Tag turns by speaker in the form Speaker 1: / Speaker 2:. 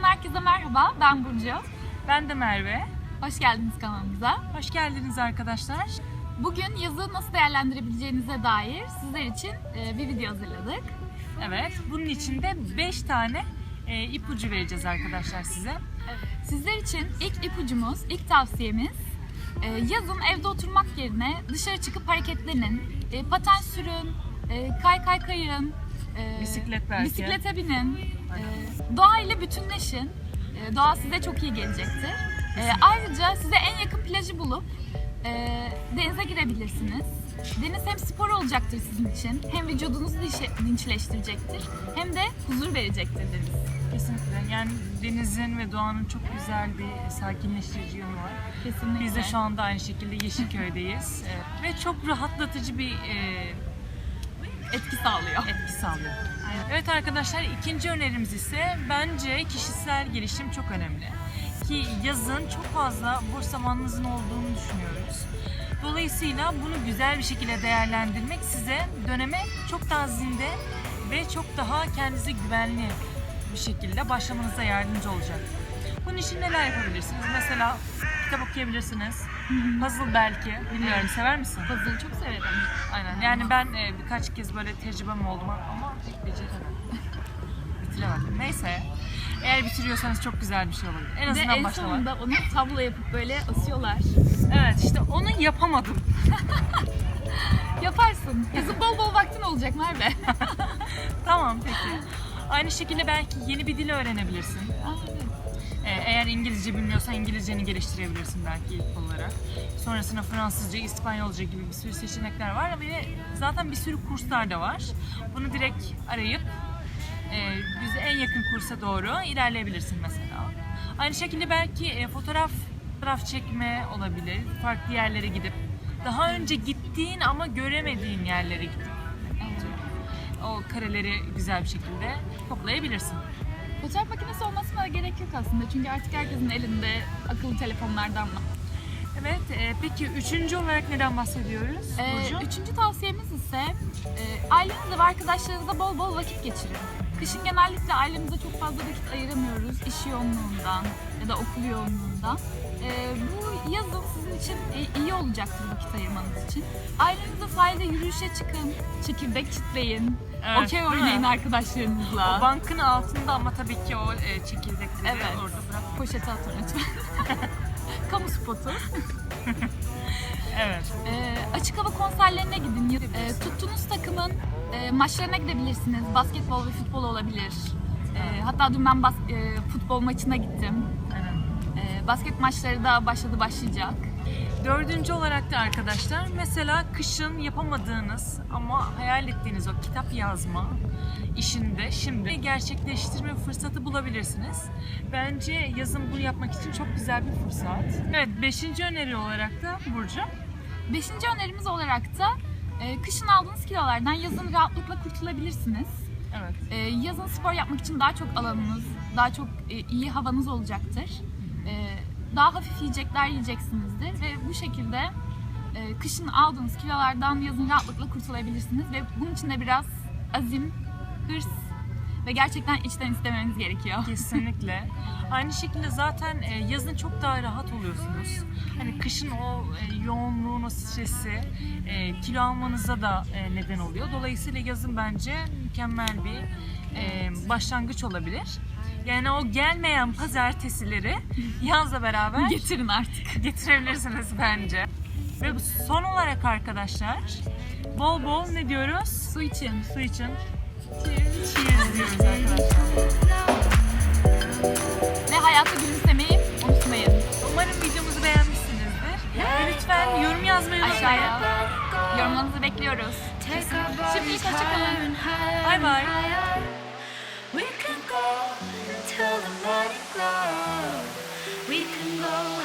Speaker 1: YouTube'dan herkese merhaba. Ben Burcu.
Speaker 2: Ben de Merve.
Speaker 1: Hoş geldiniz kanalımıza.
Speaker 2: Hoş geldiniz arkadaşlar.
Speaker 1: Bugün yazı nasıl değerlendirebileceğinize dair sizler için e, bir video hazırladık.
Speaker 2: Evet, bunun için de 5 tane e, ipucu vereceğiz arkadaşlar size.
Speaker 1: Sizler için ilk ipucumuz, ilk tavsiyemiz e, yazın evde oturmak yerine dışarı çıkıp hareketlenin, paten sürün, kay kay kayın,
Speaker 2: Bisiklet belki.
Speaker 1: bisiklete binin, e, doğayla bütünleşin. E, doğa size çok iyi gelecektir. E, ayrıca size en yakın plajı bulup e, denize girebilirsiniz. Deniz hem spor olacaktır sizin için, hem vücudunuzu dinçleştirecektir, hem de huzur verecektir deniz.
Speaker 2: Kesinlikle. Yani denizin ve doğanın çok güzel bir sakinleştirici yönü var.
Speaker 1: Kesinlikle.
Speaker 2: Biz de şu anda aynı şekilde Yeşilköy'deyiz. E, ve çok rahatlatıcı bir e,
Speaker 1: etki sağlıyor.
Speaker 2: etki sağlıyor. Evet arkadaşlar ikinci önerimiz ise bence kişisel gelişim çok önemli. Ki yazın çok fazla boş zamanınızın olduğunu düşünüyoruz. Dolayısıyla bunu güzel bir şekilde değerlendirmek size döneme çok daha zinde ve çok daha kendinize güvenli bir şekilde başlamanıza yardımcı olacak. Bunun için neler yapabilirsiniz? Mesela kitap okuyabilirsiniz. Puzzle belki. Bilmiyorum sever misin?
Speaker 1: Puzzle'ı çok severim.
Speaker 2: Aynen. Yani ben e, birkaç kez böyle tecrübem oldu ama pek beceremedim. Bitiremedim. Neyse. Eğer bitiriyorsanız çok güzel bir şey olabilir. En
Speaker 1: Ve
Speaker 2: azından
Speaker 1: en
Speaker 2: başlamak.
Speaker 1: sonunda onu tablo yapıp böyle asıyorlar.
Speaker 2: Evet işte onu yapamadım.
Speaker 1: Yaparsın. Yazın bol bol vaktin olacak Merve.
Speaker 2: Tamam peki. Aynı şekilde belki yeni bir dil öğrenebilirsin.
Speaker 1: Aa, evet.
Speaker 2: Eğer İngilizce bilmiyorsan İngilizceni geliştirebilirsin belki ilk olarak. Sonrasında Fransızca, İspanyolca gibi bir sürü seçenekler var ve zaten bir sürü kurslar da var. Bunu direkt arayıp e, en yakın kursa doğru ilerleyebilirsin mesela. Aynı şekilde belki e, fotoğraf fotoğraf çekme olabilir. Farklı yerlere gidip daha önce gittiğin ama göremediğin yerlere gidip o kareleri güzel bir şekilde toplayabilirsin.
Speaker 1: Fotoğraf makinesi olmasına gerek yok aslında. Çünkü artık herkesin elinde akıllı telefonlardan var.
Speaker 2: Evet, e, peki üçüncü olarak neden bahsediyoruz
Speaker 1: Ee,
Speaker 2: Burcu?
Speaker 1: üçüncü tavsiyemiz ise e, ailenizle ve arkadaşlarınızla bol bol vakit geçirin. Kışın genellikle ailemize çok fazla vakit ayıramıyoruz iş yoğunluğundan ya da okul yoğunluğundan. Ee, bu yazın sizin için iyi olacaktır vakit ayırmanız için. Ailenizle sahilde yürüyüşe çıkın, çekirdek çitleyin,
Speaker 2: Evet,
Speaker 1: okey oynayın
Speaker 2: O
Speaker 1: arkadaşlarınızla.
Speaker 2: bankın altında ama tabii ki o e, çekirdekleri
Speaker 1: Evet.
Speaker 2: orada bırak.
Speaker 1: Poşete atın lütfen. Kamu spotu.
Speaker 2: Evet.
Speaker 1: Ee, açık hava konserlerine gidin. Ee, tuttuğunuz takımın e, maçlarına gidebilirsiniz. Basketbol ve futbol olabilir. Ee, hatta dün ben bas- e, futbol maçına gittim. Ee, basket maçları da başladı başlayacak.
Speaker 2: Dördüncü olarak da arkadaşlar mesela kışın yapamadığınız ama hayal ettiğiniz o kitap yazma işinde şimdi gerçekleştirme fırsatı bulabilirsiniz. Bence yazın bunu yapmak için çok güzel bir fırsat. Evet beşinci öneri olarak da Burcu.
Speaker 1: Beşinci önerimiz olarak da e, kışın aldığınız kilolardan yazın rahatlıkla kurtulabilirsiniz.
Speaker 2: Evet.
Speaker 1: Ee, yazın spor yapmak için daha çok alanınız, daha çok e, iyi havanız olacaktır. Ee, daha hafif yiyecekler yiyeceksinizdir ve bu şekilde e, kışın aldığınız kilolardan yazın rahatlıkla kurtulabilirsiniz ve bunun için de biraz azim, hırs ve gerçekten içten istemeniz gerekiyor.
Speaker 2: Kesinlikle. Aynı şekilde zaten e, yazın çok daha rahat oluyorsunuz. Hani kışın o e, yoğunluğun, o stresi e, kilo almanıza da neden oluyor. Dolayısıyla yazın bence mükemmel bir başlangıç olabilir. Yani o gelmeyen pazartesileri yazla beraber
Speaker 1: Getirin artık.
Speaker 2: getirebilirsiniz bence. Ve son olarak arkadaşlar bol bol ne diyoruz?
Speaker 1: Su için.
Speaker 2: Su için.
Speaker 1: Ve hayata gülümsemeyi unutmayın.
Speaker 2: Umarım videomuzu beğenmişsinizdir. Ve lütfen yorum yazmayı unutmayın.
Speaker 1: Yorumlarınızı bekliyoruz. Kesinlikle. Şimdi hoşçakalın.
Speaker 2: Bay bay.
Speaker 3: We can go till the morning glow. We can go.